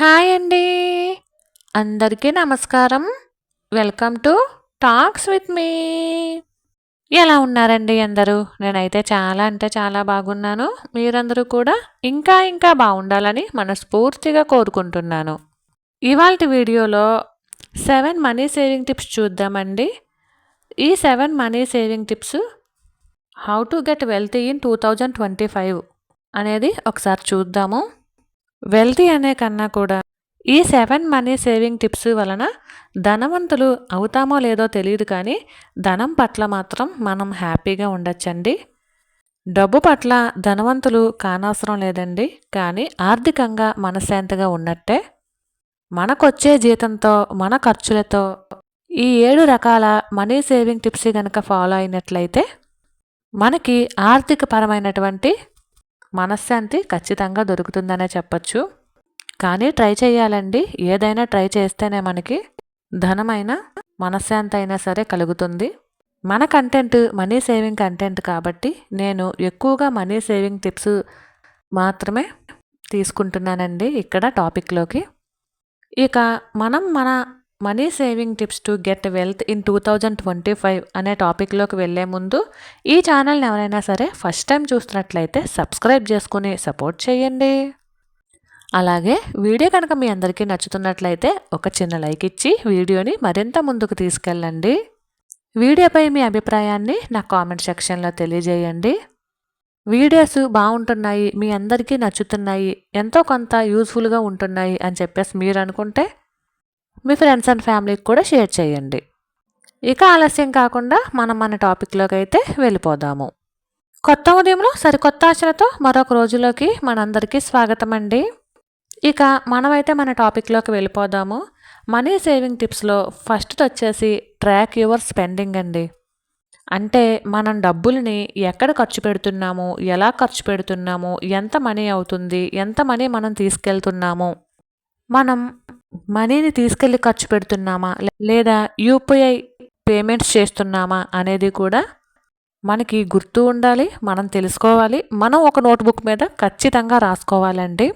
Hi అండి. అందరికీ నమస్కారం. Welcome to talks with me. ఎలా ఉన్నారండి అందరూ? నేనైతే చాలా అంటే చాలా బాగున్నాను. మీరందరూ కూడా ఇంకా ఇంకా బాగుండాలని మనస్ఫూర్తిగా కోరుకుంటున్నాను. ఇవాళ వీడియోలో సెవెన్ మనీ సేవింగ్ టిప్స్ చూద్దామండి. ఈ seven money saving tips how to get wealthy in two thousand twenty five అనేది ఒకసారి చూద్దాము. వెల్తీ అనే కన్నా కూడా ఈ సెవెన్ మనీ సేవింగ్ టిప్స్ వలన ధనవంతులు అవుతామో లేదో తెలియదు కానీ ధనం పట్ల మాత్రం మనం హ్యాపీగా ఉండొచ్చండి. డబ్బు పట్ల ధనవంతులు కానవసరం లేదండి కానీ ఆర్థికంగా మనశ్శాంతిగా ఉన్నట్టే. మనకొచ్చే జీతంతో మన ఖర్చులతో ఈ ఏడు రకాల మనీ సేవింగ్ టిప్స్ కనుక ఫాలో అయినట్లయితే మనకి ఆర్థిక పరమైనటువంటి మనశ్శాంతి ఖచ్చితంగా దొరుకుతుందనే చెప్పచ్చు. కానీ ట్రై చేయాలండి. ఏదైనా ట్రై చేస్తేనే మనకి ధనమైన మనశ్శాంతి అయినా సరే కలుగుతుంది. మన కంటెంట్ మనీ సేవింగ్ కంటెంట్ కాబట్టి నేను ఎక్కువగా మనీ సేవింగ్ టిప్స్ మాత్రమే తీసుకుంటున్నానండి ఇక్కడ టాపిక్లోకి ఇక మనం మన money saving tips to get wealth in two thousand twenty five అనే టాపిక్లోకి వెళ్ళే ముందు ఈ ఛానల్ని ఎవరైనా సరే ఫస్ట్ టైం చూస్తున్నట్లయితే సబ్స్క్రైబ్ చేసుకుని సపోర్ట్ చేయండి. అలాగే వీడియో కనుక మీ అందరికీ నచ్చుతున్నట్లయితే ఒక చిన్న లైక్ ఇచ్చి వీడియోని మరింత ముందుకు తీసుకెళ్ళండి. వీడియోపై మీ అభిప్రాయాన్ని నా కామెంట్ సెక్షన్లో తెలియజేయండి. వీడియోస్ బాగుంటున్నాయి మీ అందరికీ నచ్చుతున్నాయి ఎంతో కొంత యూజ్ఫుల్గా ఉంటున్నాయి అని చెప్పేసి మీరు అనుకుంటే మీ ఫ్రెండ్స్ అండ్ ఫ్యామిలీకి కూడా షేర్ చేయండి. ఇక ఆలస్యం కాకుండా మనం మన టాపిక్లోకి అయితే వెళ్ళిపోదాము. కొత్త ఉదయంలో సరికొత్త ఆశలతో మరొక రోజులోకి మనందరికీ స్వాగతం అండి. ఇక మనమైతే మన టాపిక్లోకి వెళ్ళిపోదాము. మనీ సేవింగ్ టిప్స్లో ఫస్ట్ వచ్చేసి ట్రాక్ యువర్ స్పెండింగ్ అండి. అంటే మనం డబ్బుల్ని ఎక్కడ ఖర్చు పెడుతున్నాము ఎలా ఖర్చు పెడుతున్నాము ఎంత మనీ అవుతుంది ఎంత మనీ మనం తీసుకెళ్తున్నాము. మనం మనీని తీసుకెళ్ళి ఖర్చు పెడుతున్నామా? లేదా యూపీఐ పేమెంట్స్ చేస్తున్నామా అనేది కూడా మనకి గుర్తు ఉండాలి మనం తెలుసుకోవాలి. మనం ఒక నోట్బుక్ మీద ఖచ్చితంగా రాసుకోవాలండి.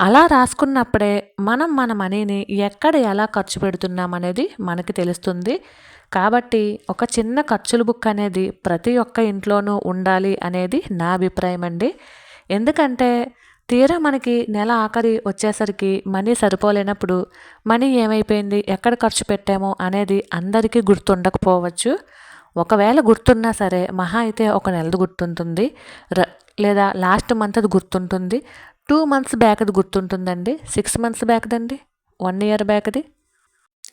అలా రాసుకున్నప్పుడే మనం మన మనీని ఎక్కడ ఎలా ఖర్చు పెడుతున్నాం అనేది మనకి తెలుస్తుంది. కాబట్టి ఒక చిన్న ఖర్చుల బుక్ అనేది ప్రతి ఒక్క ఇంట్లోనూ ఉండాలి అనేది నా అభిప్రాయం అండి ఎందుకంటే తీరా మనకి నెల ఆఖరి వచ్చేసరికి మనీ సరిపోలేనప్పుడు మనీ ఏమైపోయింది ఎక్కడ ఖర్చు పెట్టామో అనేది అందరికీ గుర్తుండకపోవచ్చు. ఒకవేళ గుర్తున్నా సరే మహా అయితే ఒక నెలది గుర్తుంటుంది. లేదా లాస్ట్ మంత్ అది గుర్తుంటుంది. టూ మంత్స్ బ్యాక్ది గుర్తుంటుందండి. సిక్స్ మంత్స్ బ్యాక్దండి? వన్ ఇయర్ బ్యాక్ది?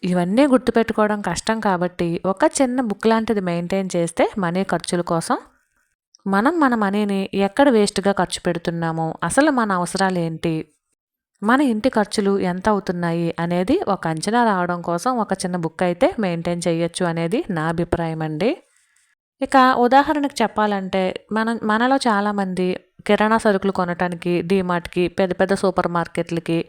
ఇవన్నీ గుర్తుపెట్టుకోవడం కష్టం కాబట్టి ఒక చిన్న బుక్ లాంటిది మెయింటైన్ చేస్తే మనీ ఖర్చుల కోసం మనం మన మనీని ఎక్కడ వేస్ట్గా ఖర్చు పెడుతున్నామో అసలు మన అవసరాలు ఏంటి మన ఇంటి ఖర్చులు ఎంత అవుతున్నాయి అనేది ఒక అంచనా రావడం కోసం ఒక చిన్న బుక్ అయితే మెయింటైన్ చేయొచ్చు అనేది నా అభిప్రాయం అండి. ఇక ఉదాహరణకు చెప్పాలంటే మనం మనలో చాలామంది కిరాణా సరుకులు కొనటానికి డీమార్ట్కి పెద్ద పెద్ద సూపర్ మార్కెట్లకి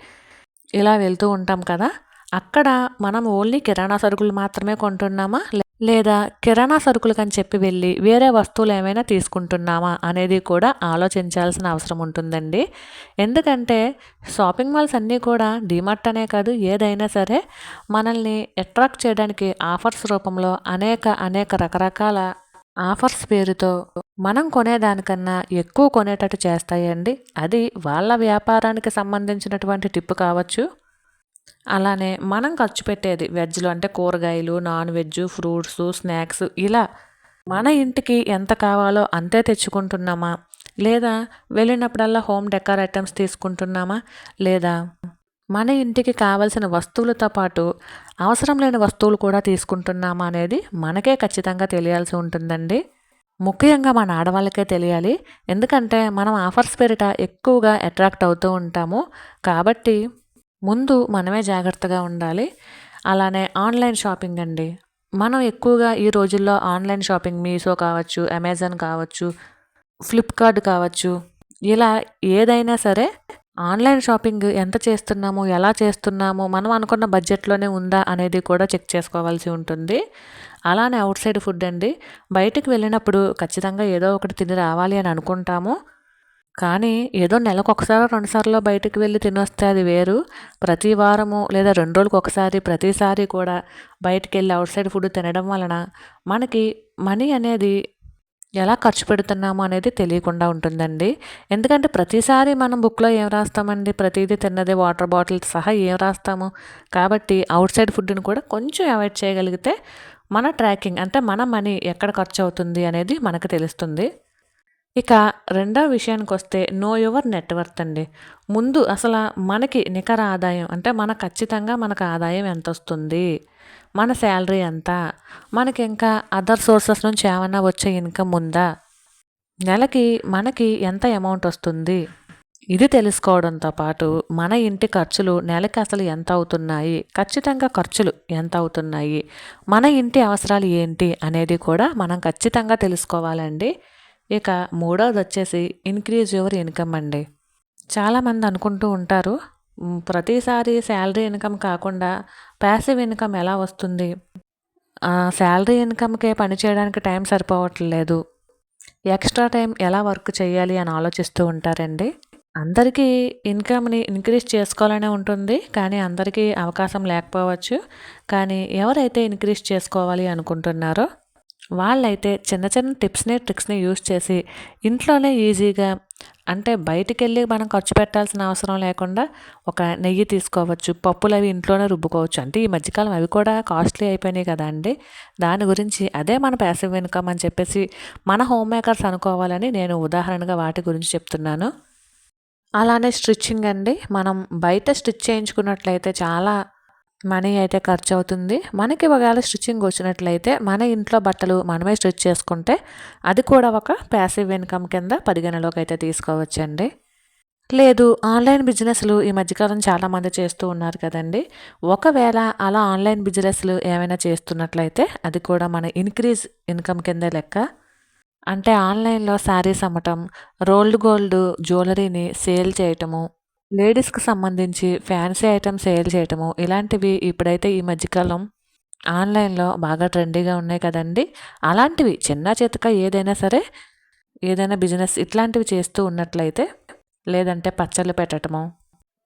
ఇలా వెళ్తూ ఉంటాం కదా అక్కడ మనం ఓన్లీ కిరాణా సరుకులు మాత్రమే కొంటున్నామా? లేదా కిరాణా సరుకులు అని చెప్పి వెళ్ళి వేరే వస్తువులు ఏమైనా తీసుకుంటున్నామా అనేది కూడా ఆలోచించాల్సిన అవసరం ఉంటుందండి. ఎందుకంటే షాపింగ్ మాల్స్ అన్నీ కూడా డిమార్ట్ అనే కాదు ఏదైనా సరే మనల్ని అట్రాక్ట్ చేయడానికి ఆఫర్స్ రూపంలో అనేక అనేక రకరకాల ఆఫర్స్ పేరుతో మనం కొనేదానికన్నా ఎక్కువ కొనేటట్టు చేస్తాయండి. అది వాళ్ళ వ్యాపారానికి సంబంధించినటువంటి టిప్ కావచ్చు. అలానే మనం ఖర్చు పెట్టేది వెజ్లో అంటే కూరగాయలు నాన్ వెజ్ ఫ్రూట్స్ స్నాక్స్ ఇలా మన ఇంటికి ఎంత కావాలో అంతే తెచ్చుకుంటున్నామా? లేదా వెళ్ళినప్పుడల్లా హోమ్ డెకార్ ఐటమ్స్ తీసుకుంటున్నామా? లేదా మన ఇంటికి కావలసిన వస్తువులతో పాటు అవసరం లేని వస్తువులు కూడా తీసుకుంటున్నామా అనేది మనకే ఖచ్చితంగా తెలియాల్సి ఉంటుందండి. ముఖ్యంగా మన ఆడవాళ్ళకే తెలియాలి. ఎందుకంటే మనం ఆఫర్స్ పేరిట ఎక్కువగా అట్రాక్ట్ అవుతూ ఉంటాము. కాబట్టి ముందు మనమే జాగ్రత్తగా ఉండాలి. అలానే ఆన్లైన్ షాపింగ్ అండి. మనం ఎక్కువగా ఈ రోజుల్లో ఆన్లైన్ షాపింగ్ మీషో కావచ్చు అమెజాన్ కావచ్చు ఫ్లిప్కార్ట్ కావచ్చు ఇలా ఏదైనా సరే ఆన్లైన్ షాపింగ్ ఎంత చేస్తున్నాము ఎలా చేస్తున్నాము మనం అనుకున్న బడ్జెట్లోనే ఉందా అనేది కూడా చెక్ చేసుకోవాల్సి ఉంటుంది. అలానే అవుట్ సైడ్ ఫుడ్ అండి. బయటకు వెళ్ళినప్పుడు ఖచ్చితంగా ఏదో ఒకటి తిని రావాలి అని అనుకుంటాము. కానీ ఏదో నెలకు ఒకసారి రెండుసార్లు బయటకు వెళ్ళి తినొస్తే అది వేరు. ప్రతి వారము లేదా రెండు రోజులకు ఒకసారి ప్రతిసారి కూడా బయటికి వెళ్ళి అవుట్ సైడ్ ఫుడ్ తినడం వలన మనకి మనీ అనేది ఎలా ఖర్చు పెడుతున్నాము అనేది తెలియకుండా ఉంటుందండి. ఎందుకంటే ప్రతిసారి మనం బుక్లో ఏం రాస్తామండి? ప్రతిదీ తిన్నదే వాటర్ బాటిల్ సహా ఏం రాస్తాము? కాబట్టి అవుట్ సైడ్ ఫుడ్ని కూడా కొంచెం అవాయిడ్ చేయగలిగితే మన ట్రాకింగ్ అంటే మన మనీ ఎక్కడ ఖర్చు అవుతుంది అనేది మనకు తెలుస్తుంది. ఇక రెండో విషయానికి వస్తే నో యువర్ నెట్వర్త్ అండి. ముందు అసలు మనకి నికర ఆదాయం అంటే మన ఖచ్చితంగా మనకు ఆదాయం ఎంత వస్తుంది మన శాలరీ ఎంత? మనకి ఇంకా అదర్ సోర్సెస్ నుంచి ఏమన్నా వచ్చే ఇన్కమ్ ఉందా? నెలకి మనకి ఎంత అమౌంట్ వస్తుంది? ఇది తెలుసుకోవడంతో పాటు మన ఇంటి ఖర్చులు నెలకి అసలు ఎంత అవుతున్నాయి? ఖచ్చితంగా ఖర్చులు ఎంత అవుతున్నాయి? మన ఇంటి అవసరాలు ఏంటి? అనేది కూడా మనం ఖచ్చితంగా తెలుసుకోవాలండి. ఇక మూడవది వచ్చేసి ఇంక్రీజ్ యువర్ ఇన్కమ్ అండి. చాలామంది అనుకుంటూ ఉంటారు ప్రతిసారి శాలరీ ఇన్కమ్ కాకుండా ప్యాసివ్ ఇన్కమ్ ఎలా వస్తుంది? శాలరీ ఇన్కమ్కే పని చేయడానికి టైం సరిపోవట్లేదు. ఎక్స్ట్రా టైం ఎలా వర్క్ చేయాలి? అని ఆలోచిస్తూ ఉంటారండి. అందరికీ ఇన్కమ్ని ఇంక్రీజ్ చేసుకోవాలనే ఉంటుంది కానీ అందరికీ అవకాశం లేకపోవచ్చు. కానీ ఎవరైతే ఇంక్రీజ్ చేసుకోవాలి అనుకుంటున్నారో వాళ్ళైతే చిన్న చిన్న టిప్స్ని ట్రిక్స్ని యూస్ చేసి ఇంట్లోనే ఈజీగా అంటే బయటికి వెళ్ళి మనం ఖర్చు పెట్టాల్సిన అవసరం లేకుండా ఒక నెయ్యి తీసుకోవచ్చు పప్పులు అవి ఇంట్లోనే రుబ్బుకోవచ్చు. అంటే ఈ మధ్యకాలం అవి కూడా కాస్ట్లీ అయిపోయినాయి కదా అండి. దాని గురించి అదే మన ప్యాసివ్ ఇన్కమ్ అని చెప్పేసి మన హోమ్ మేకర్స్ అనుకోవాలని నేను ఉదాహరణగా వాటి గురించి చెప్తున్నాను. అలానే స్టిచ్చింగ్ అండి. మనం బయట స్టిచ్ చేయించుకున్నట్లయితే చాలా మనీ అయితే ఖర్చు అవుతుంది మనకి ఒకవేళ స్టిచ్చింగ్ వచ్చినట్లయితే మన ఇంట్లో బట్టలు మనమే స్టిచ్ చేసుకుంటే అది కూడా ఒక ప్యాసివ్ ఇన్కమ్ కింద పరిగణలోకి అయితే తీసుకోవచ్చండి. లేదు ఆన్లైన్ బిజినెస్లు ఈ మధ్యకాలం చాలామంది చేస్తూ ఉన్నారు కదండి. ఒకవేళ అలా ఆన్లైన్ బిజినెస్లు ఏమైనా చేస్తున్నట్లయితే అది కూడా మన ఇన్క్రీజ్ ఇన్కమ్ కింద లెక్క. అంటే ఆన్లైన్లో శారీస్ అమ్మటం రోల్డ్ గోల్డ్ జ్యువెలరీని సేల్ చేయటము లేడీస్కి సంబంధించి ఫ్యాన్సీ ఐటమ్స్ సేల్ చేయటము ఇలాంటివి ఇప్పుడైతే ఈ మధ్యకాలం ఆన్లైన్లో బాగా ట్రెండీగా ఉన్నాయి కదండి. అలాంటివి చిన్న చేతక ఏదైనా సరే ఏదైనా బిజినెస్ ఇట్లాంటివి చేస్తూ ఉన్నట్లయితే లేదంటే పచ్చళ్ళు పెట్టడము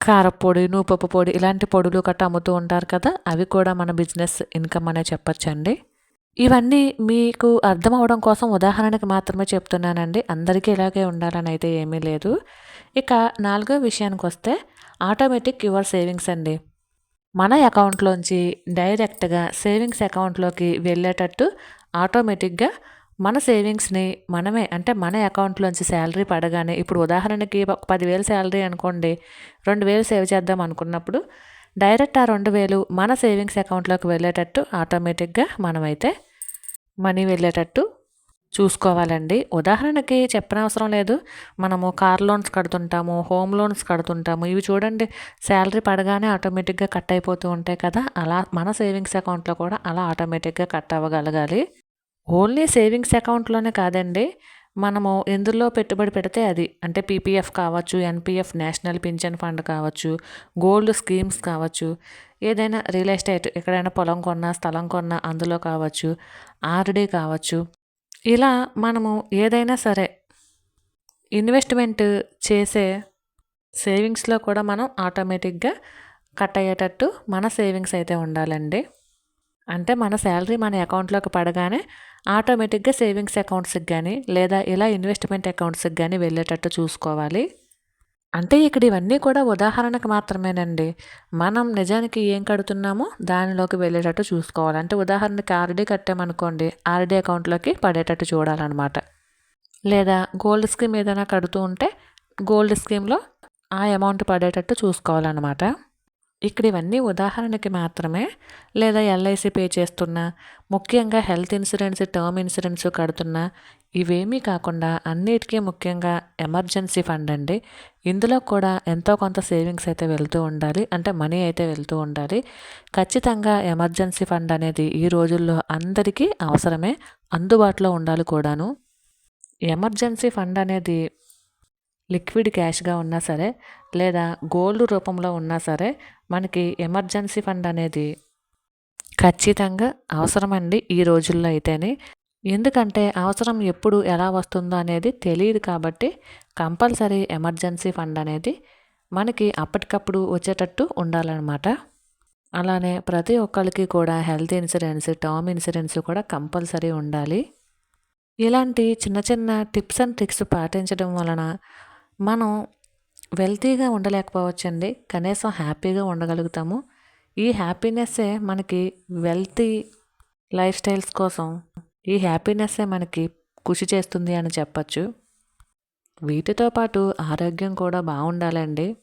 కారపొడి నూపప్పు పొడి ఇలాంటి పొడులు గట్రా అమ్ముతూ ఉంటారు కదా అవి కూడా మన బిజినెస్ ఇన్కమ్ అనే చెప్పచ్చండి. ఇవన్నీ మీకు అర్థం అవడం కోసం ఉదాహరణకి మాత్రమే చెప్తున్నానండి. అందరికీ ఇలాగే ఉండాలని అయితే ఏమీ లేదు. ఇక నాలుగో విషయానికి వస్తే ఆటోమేటిక్ యువర్ సేవింగ్స్ అండి. మన అకౌంట్లోంచి డైరెక్ట్గా సేవింగ్స్ అకౌంట్లోకి వెళ్ళేటట్టు ఆటోమేటిక్గా మన సేవింగ్స్ని మనమే అంటే మన అకౌంట్లోంచి శాలరీ పడగానే ఇప్పుడు ఉదాహరణకి పదివేలు శాలరీ అనుకోండి రెండు వేలు సేవ్ చేద్దాం అనుకున్నప్పుడు డైరెక్ట్ ఆ రెండు వేలు మన సేవింగ్స్ అకౌంట్లోకి వెళ్ళేటట్టు ఆటోమేటిక్గా మనమైతే మనీ వెళ్ళేటట్టు చూసుకోవాలండి. ఉదాహరణకి చెప్పనవసరం లేదు. మనము కార్ లోన్స్ కడుతుంటాము హోమ్ లోన్స్ కడుతుంటాము. ఇవి చూడండి శాలరీ పడగానే ఆటోమేటిక్గా కట్ అయిపోతూ ఉంటాయి కదా! అలా మన సేవింగ్స్ అకౌంట్లో కూడా అలా ఆటోమేటిక్గా కట్ అవ్వగలగాలి. ఓన్లీ సేవింగ్స్ అకౌంట్లోనే కాదండి. మనము ఎందులో పెట్టుబడి పెడితే అది. అంటే పీపీఎఫ్ కావచ్చు ఎన్పిఎఫ్ నేషనల్ పింఛన్ ఫండ్ కావచ్చు గోల్డ్ స్కీమ్స్ కావచ్చు ఏదైనా రియల్ ఎస్టేట్ ఎక్కడైనా పొలం కొన్నా స్థలం కొన్నా అందులో కావచ్చు ఆర్డీ కావచ్చు. ఇలా మనము ఏదైనా సరే ఇన్వెస్ట్మెంట్ చేసే సేవింగ్స్లో కూడా మనం ఆటోమేటిక్గా కట్ అయ్యేటట్టు మన సేవింగ్స్ అయితే ఉండాలండి. అంటే మన శాలరీ మన అకౌంట్లోకి పడగానే ఆటోమేటిక్గా సేవింగ్స్ అకౌంట్స్కి కానీ లేదా ఇలా ఇన్వెస్ట్మెంట్ అకౌంట్స్కి కానీ వెళ్ళేటట్టు చూసుకోవాలి. అంటే ఇక్కడ ఇవన్నీ కూడా ఉదాహరణకు మాత్రమేనండి. మనం నిజానికి ఏం కడుతున్నామో దానిలోకి వెళ్ళేటట్టు చూసుకోవాలి. అంటే ఉదాహరణకి ఆర్డీ కట్టామనుకోండి ఆర్డీ అకౌంట్లోకి పడేటట్టు చూడాలన్నమాట. లేదా గోల్డ్ స్కీమ్ ఏదైనా కడుతూ ఉంటే గోల్డ్ స్కీమ్లో ఆ అమౌంట్ పడేటట్టు చూసుకోవాలన్నమాట. ఇక్కడ ఇవన్నీ ఉదాహరణకి మాత్రమే. లేదా ఎల్ఐసి పే చేస్తున్నా ముఖ్యంగా హెల్త్ ఇన్సూరెన్స్ టర్మ్ ఇన్సూరెన్స్ కడుతున్నా ఇవేమీ కాకుండా అన్నిటికీ ముఖ్యంగా ఎమర్జెన్సీ ఫండ్ అండి. ఇందులో కూడా ఎంతో కొంత సేవింగ్స్ అయితే వెళ్తూ ఉండాలి అంటే మనీ అయితే వెళ్తూ ఉండాలి. ఖచ్చితంగా ఎమర్జెన్సీ ఫండ్ అనేది ఈ రోజుల్లో అందరికీ అవసరమే అందుబాటులో ఉండాలి కూడాను. ఎమర్జెన్సీ ఫండ్ అనేది లిక్విడ్ క్యాష్గా ఉన్నా సరే లేదా గోల్డ్ రూపంలో ఉన్నా సరే మనకి ఎమర్జెన్సీ ఫండ్ అనేది ఖచ్చితంగా అవసరమండి ఈ రోజుల్లో అయితేనే. ఎందుకంటే అవసరం ఎప్పుడు ఎలా వస్తుందో అనేది తెలియదు కాబట్టి కంపల్సరీ ఎమర్జెన్సీ ఫండ్ అనేది మనకి అప్పటికప్పుడు వచ్చేటట్టు ఉండాలన్నమాట. అలానే ప్రతి ఒక్కరికి కూడా హెల్త్ ఇన్సూరెన్స్ టర్మ్ ఇన్సూరెన్స్ కూడా కంపల్సరీ ఉండాలి. ఇలాంటి చిన్న చిన్న టిప్స్ అండ్ ట్రిక్స్ పాటించడం వలన మనం వెల్తీగా ఉండలేకపోవచ్చండి. కనీసం హ్యాపీగా ఉండగలుగుతాము. ఈ హ్యాపీనెస్సే మనకి వెల్తీ లైఫ్ స్టైల్స్ కోసం ఈ హ్యాపీనెస్సే మనకి కృషి చేస్తుంది అని చెప్పచ్చు. వీటితో పాటు ఆరోగ్యం కూడా బాగుండాలండి.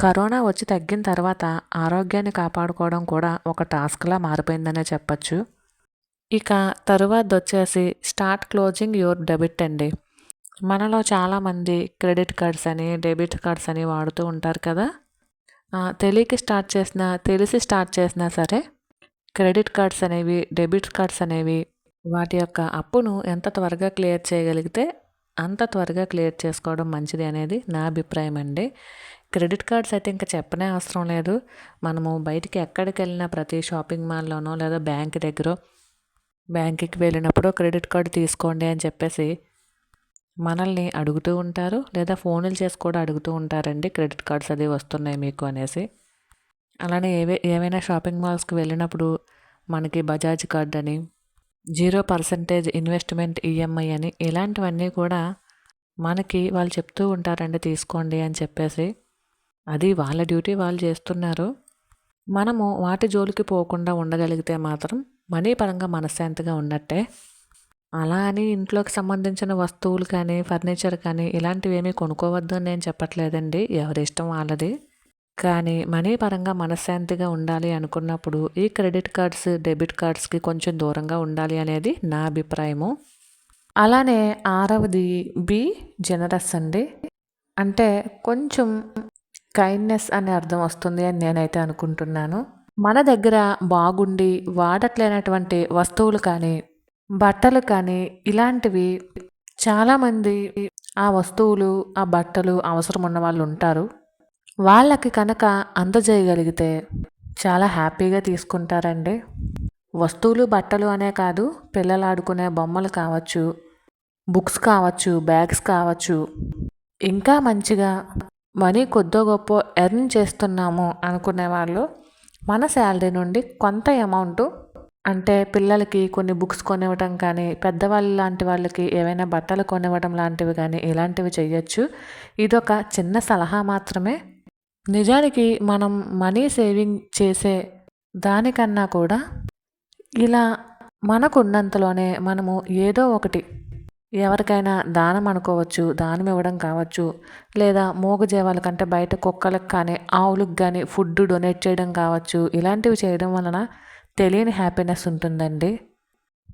కరోనా వచ్చి తగ్గిన తర్వాత ఆరోగ్యాన్ని కాపాడుకోవడం కూడా ఒక టాస్క్లా మారిపోయిందనే చెప్పచ్చు. ఇక తరువాత వచ్చేసి స్టార్ట్ క్లోజింగ్ యువర్ డెబిట్ అండి. మనలో చాలామంది క్రెడిట్ కార్డ్స్ అని డెబిట్ కార్డ్స్ అని వాడుతూ ఉంటారు కదా. తెలియక స్టార్ట్ చేసినా తెలిసి స్టార్ట్ చేసినా సరే క్రెడిట్ కార్డ్స్ అనేవి డెబిట్ కార్డ్స్ అనేవి వాటి యొక్క అప్పును ఎంత త్వరగా క్లియర్ చేయగలిగితే అంత త్వరగా క్లియర్ చేసుకోవడం మంచిది అనేది నా అభిప్రాయం అండి. క్రెడిట్ కార్డ్స్ అయితే ఇంకా చెప్పనే అవసరం లేదు. మనము బయటికి ఎక్కడికి వెళ్ళినా ప్రతి షాపింగ్ మాల్లోనో లేదా బ్యాంక్ దగ్గర బ్యాంకుకి వెళ్ళినప్పుడు క్రెడిట్ కార్డు తీసుకోండి అని చెప్పేసి మనల్ని అడుగుతూ ఉంటారు లేదా ఫోన్లు చేసి కూడా అడుగుతూ ఉంటారండి క్రెడిట్ కార్డ్స్ అది వస్తున్నాయి మీకు అనేసి. అలానే ఏవే ఏవైనా షాపింగ్ మాల్స్కి వెళ్ళినప్పుడు మనకి బజాజ్ కార్డ్ అని జీరో పర్సంటేజ్ ఇన్వెస్ట్మెంట్ ఈఎంఐ అని ఇలాంటివన్నీ కూడా మనకి వాళ్ళు చెప్తూ ఉంటారండి తీసుకోండి అని చెప్పేసి. అది వాళ్ళ డ్యూటీ వాళ్ళు చేస్తున్నారు. మనము వాటి జోలికి పోకుండా ఉండగలిగితే మాత్రం మనీ పరంగా మనశ్శాంతిగా ఉన్నట్టే. అలా అని ఇంట్లోకి సంబంధించిన వస్తువులు కానీ ఫర్నిచర్ కానీ ఇలాంటివి ఏమీ కొనుక్కోవద్దు అని నేను చెప్పట్లేదండి. ఎవరి ఇష్టం వాళ్ళది. కానీ మనీ పరంగా మనశ్శాంతిగా ఉండాలి అనుకున్నప్పుడు ఈ క్రెడిట్ కార్డ్స్ డెబిట్ కార్డ్స్కి కొంచెం దూరంగా ఉండాలి అనేది నా అభిప్రాయము. అలానే ఆరవది బి జనరస్ అండి. అంటే కొంచెం కైండ్నెస్ అనే అర్థం వస్తుంది అని నేనైతే అనుకుంటున్నాను. మన దగ్గర బాగుండి వాడట్లేనటువంటి వస్తువులు కానీ బట్టలు కానీ ఇలాంటివి చాలామంది ఆ వస్తువులు ఆ బట్టలు అవసరం ఉన్న వాళ్ళు ఉంటారు. వాళ్ళకి కనుక అందజేయగలిగితే చాలా హ్యాపీగా తీసుకుంటారండి. వస్తువులు బట్టలు అనే కాదు పిల్లలు ఆడుకునే బొమ్మలు కావచ్చు బుక్స్ కావచ్చు బ్యాగ్స్ కావచ్చు. ఇంకా మంచిగా మనీ కొద్దో గొప్ప ఎర్న్ చేస్తున్నాము అనుకునే వాళ్ళు మన శాలరీ నుండి కొంత అమౌంట్ అంటే పిల్లలకి కొన్ని బుక్స్ కొనివ్వటం కానీ పెద్దవాళ్ళు లాంటి వాళ్ళకి ఏవైనా బట్టలు కొనివ్వడం లాంటివి కానీ ఇలాంటివి చేయొచ్చు. ఇదొక చిన్న సలహా మాత్రమే. నిజానికి మనం మనీ సేవింగ్ చేసే దానికన్నా కూడా ఇలా మనకున్నంతలోనే మనము ఏదో ఒకటి ఎవరికైనా దానం అనుకోవచ్చు దానం ఇవ్వడం కావచ్చు లేదా మూగజీవాల కంటే బయట కుక్కలకు కానీ ఆవులకు కానీ ఫుడ్ డొనేట్ చేయడం కావచ్చు ఇలాంటివి చేయడం వలన తెలియని హ్యాపీనెస్ ఉంటుందండి.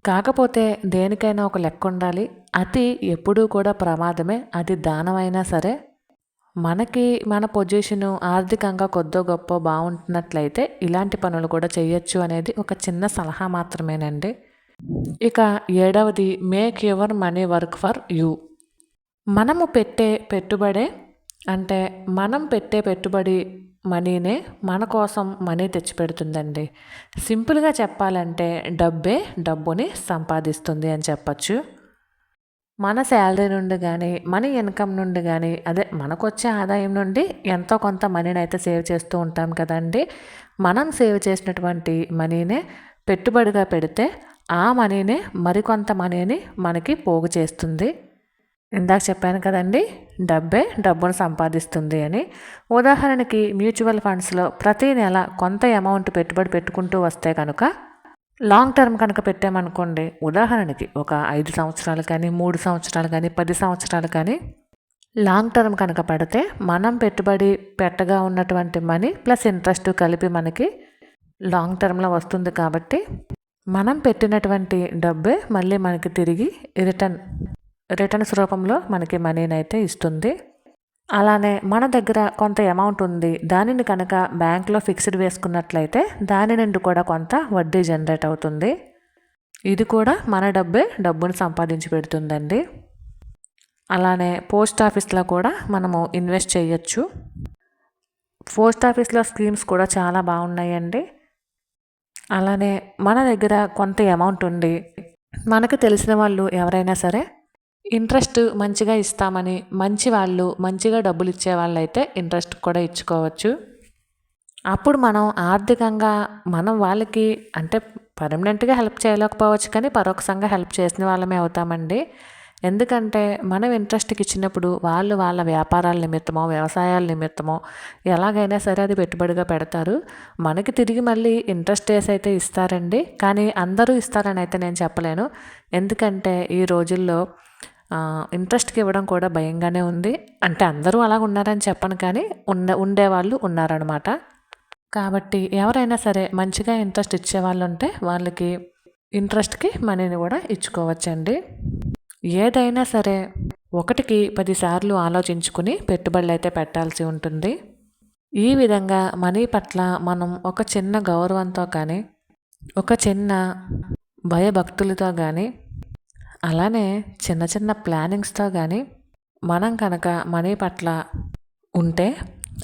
కాకపోతే దేనికైనా ఒక లెక్క ఉండాలి. అతి ఎప్పుడూ కూడా ప్రమాదమే. అది దానమైనా సరే మనకి మన పొజిషను ఆర్థికంగా కొద్దో గొప్ప బాగుంటున్నట్లయితే ఇలాంటి పనులు కూడా చేయొచ్చు అనేది ఒక చిన్న సలహా మాత్రమేనండి. ఇక ఏడవది make your money work for you మనము పెట్టే పెట్టుబడే అంటే మనం పెట్టే పెట్టుబడి మనీనే మన కోసం మనీ తెచ్చిపెడుతుందండి. సింపుల్గా చెప్పాలంటే డబ్బే డబ్బుని సంపాదిస్తుంది అని చెప్పచ్చు. మన శాలరీ నుండి కానీ మన ఇన్కమ్ నుండి కానీ అదే మనకొచ్చే ఆదాయం నుండి ఎంతో కొంత మనీని అయితే సేవ్ చేస్తూ ఉంటాం కదండి. మనం సేవ్ చేసినటువంటి మనీనే పెట్టుబడిగా పెడితే ఆ మనీనే మరికొంత మనీని మనకి పోగు చేస్తుంది. ఇందాక చెప్పాను కదండి డబ్బే డబ్బును సంపాదిస్తుంది అని. ఉదాహరణకి మ్యూచువల్ ఫండ్స్లో ప్రతి నెల కొంత అమౌంట్ పెట్టుబడి పెట్టుకుంటూ వస్తే కనుక లాంగ్ టర్మ్ కనుక పెట్టామనుకోండి ఉదాహరణకి ఒక ఐదు సంవత్సరాలు కానీ మూడు సంవత్సరాలు కానీ పది సంవత్సరాలు కానీ లాంగ్ టర్మ్ కనుక పడితే మనం పెట్టుబడి పెట్టగా ఉన్నటువంటి మనీ ప్లస్ ఇంట్రెస్ట్ కలిపి మనకి లాంగ్ టర్మ్లో వస్తుంది కాబట్టి మనం పెట్టినటువంటి డబ్బే మళ్ళీ మనకి తిరిగి రిటర్న్ రిటర్న్స్ రూపంలో మనకి మనీని అయితే ఇస్తుంది. అలానే మన దగ్గర కొంత అమౌంట్ ఉంది. దానిని కనుక బ్యాంక్లో ఫిక్స్డ్ వేసుకున్నట్లయితే దాని నుండి కూడా కొంత వడ్డీ జనరేట్ అవుతుంది. ఇది కూడా మన డబ్బే డబ్బును సంపాదించి పెడుతుందండి. అలానే పోస్ట్ ఆఫీస్లో కూడా మనము ఇన్వెస్ట్ చేయొచ్చు. పోస్ట్ ఆఫీస్లో స్కీమ్స్ కూడా చాలా బాగున్నాయండి. అలానే మన దగ్గర కొంత అమౌంట్ ఉండి మనకు తెలిసిన వాళ్ళు ఎవరైనా సరే ఇంట్రెస్ట్ మంచిగా ఇస్తామని మంచి వాళ్ళు మంచిగా డబ్బులు ఇచ్చే వాళ్ళైతే ఇంట్రెస్ట్ కూడా ఇచ్చుకోవచ్చు. అప్పుడు మనం ఆర్థికంగా మనం వాళ్ళకి అంటే పర్మనెంట్గా హెల్ప్ చేయలేకపోవచ్చు కానీ పరోక్షంగా హెల్ప్ చేసిన వాళ్ళమే అవుతామండి. ఎందుకంటే మనం ఇంట్రెస్ట్కి ఇచ్చినప్పుడు వాళ్ళు వాళ్ళ వ్యాపారాల నిమిత్తమో వ్యవసాయాల నిమిత్తమో ఎలాగైనా సరే అది పెట్టుబడిగా పెడతారు. మనకి తిరిగి మళ్ళీ ఇంట్రెస్ట్ డేస్ అయితే ఇస్తారండి కానీ అందరూ ఇస్తారని అయితే నేను చెప్పలేను. ఎందుకంటే ఈ రోజుల్లో ఇంట్రెస్ట్కి ఇవ్వడం కూడా భయంగానే ఉంది. అంటే అందరూ అలా ఉన్నారని చెప్పను కానీ ఉండ ఉండేవాళ్ళు ఉన్నారనమాట కాబట్టి ఎవరైనా సరే మంచిగా ఇంట్రెస్ట్ ఇచ్చేవాళ్ళు ఉంటే వాళ్ళకి ఇంట్రెస్ట్కి మనీని కూడా ఇచ్చుకోవచ్చండి. ఏదైనా సరే ఒకటికి పదిసార్లు ఆలోచించుకుని పెట్టుబడులు అయితే పెట్టాల్సి ఉంటుంది. ఈ విధంగా మనీ పట్ల మనం ఒక చిన్న గౌరవంతో కానీ ఒక చిన్న భయభక్తులతో కానీ అలానే చిన్న చిన్న ప్లానింగ్స్తో కానీ మనం కనుక మనీ పట్ల ఉంటే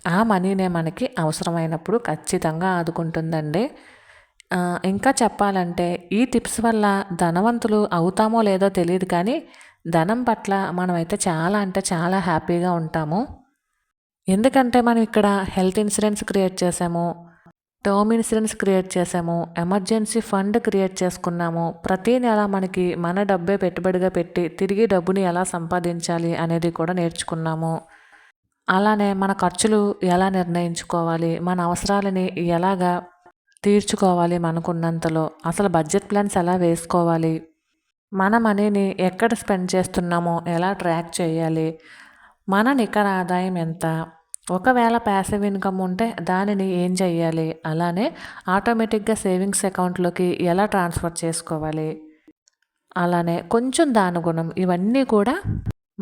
ఆ మనీనే మనకి అవసరమైనప్పుడు ఖచ్చితంగా ఆదుకుంటుందండి. ఇంకా చెప్పాలంటే ఈ టిప్స్ వల్ల ధనవంతులు అవుతామో లేదో తెలియదు కానీ ధనం పట్ల మనమైతే చాలా అంటే చాలా హ్యాపీగా ఉంటాము. ఎందుకంటే మనం ఇక్కడ హెల్త్ ఇన్సూరెన్స్ క్రియేట్ చేసాము టర్మ్ ఇన్సూరెన్స్ క్రియేట్ చేసాము ఎమర్జెన్సీ ఫండ్ క్రియేట్ చేసుకున్నాము. ప్రతీ నెల మనకి మన డబ్బే పెట్టుబడిగా పెట్టి తిరిగి డబ్బుని ఎలా సంపాదించాలి అనేది కూడా నేర్చుకున్నాము. అలానే మన ఖర్చులు ఎలా నిర్ణయించుకోవాలి మన అవసరాలని ఎలాగా తీర్చుకోవాలి మనకున్నంతలో అసలు బడ్జెట్ ప్లాన్స్ ఎలా వేసుకోవాలి మన మనీని ఎక్కడ స్పెండ్ చేస్తున్నామో ఎలా ట్రాక్ చేయాలి మన నికర ఆదాయం ఎంత ఒకవేళ ప్యాసివ్ ఇన్కమ్ ఉంటే దానిని ఏం చెయ్యాలి? అలానే ఆటోమేటిక్గా సేవింగ్స్ అకౌంట్లోకి ఎలా ట్రాన్స్ఫర్ చేసుకోవాలి? అలానే కొంచెం దానుగుణం ఇవన్నీ కూడా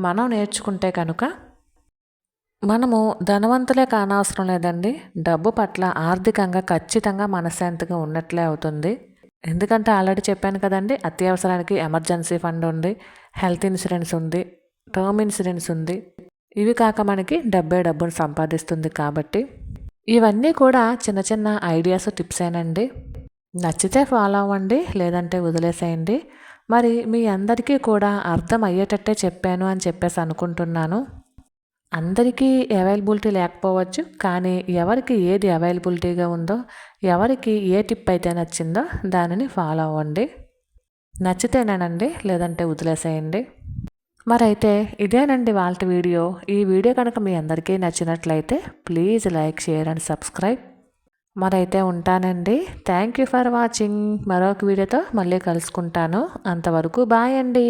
మనం నేర్చుకుంటే కనుక మనము ధనవంతులే కానవసరం లేదండి. డబ్బు పట్ల ఆర్థికంగా ఖచ్చితంగా మనశ్శాంతిగా ఉన్నట్లే అవుతుంది. ఎందుకంటే ఆల్రెడీ చెప్పాను కదండి అత్యవసరానికి ఎమర్జెన్సీ ఫండ్ ఉంది హెల్త్ ఇన్సూరెన్స్ ఉంది టర్మ్ ఇన్సూరెన్స్ ఉంది. ఇవి కాక మనకి డబ్బే డబ్బును సంపాదిస్తుంది కాబట్టి. ఇవన్నీ కూడా చిన్న చిన్న ఐడియాస్ టిప్స్ ఏనండి. నచ్చితే ఫాలో అవ్వండి లేదంటే వదిలేసేయండి. మరి మీ అందరికీ కూడా అర్థం అయ్యేటట్టే చెప్పాను అని చెప్పేసి అనుకుంటున్నాను. అందరికీ అవైలబిలిటీ లేకపోవచ్చు కానీ ఎవరికి ఏది అవైలబిలిటీగా ఉందో ఎవరికి ఏ టిప్ అయితే నచ్చిందో దానిని ఫాలో అవ్వండి. నచ్చితేనేనండి లేదంటే వదిలేసేయండి. మరైతే ఇదేనండి వాళ్ళ వీడియో. ఈ వీడియో కనుక మీ అందరికీ నచ్చినట్లయితే please like share and subscribe. మరైతే ఉంటానండి. Thank you for watching. మరొక వీడియోతో మళ్ళీ కలుసుకుంటాను. అంతవరకు బాయ్ అండి.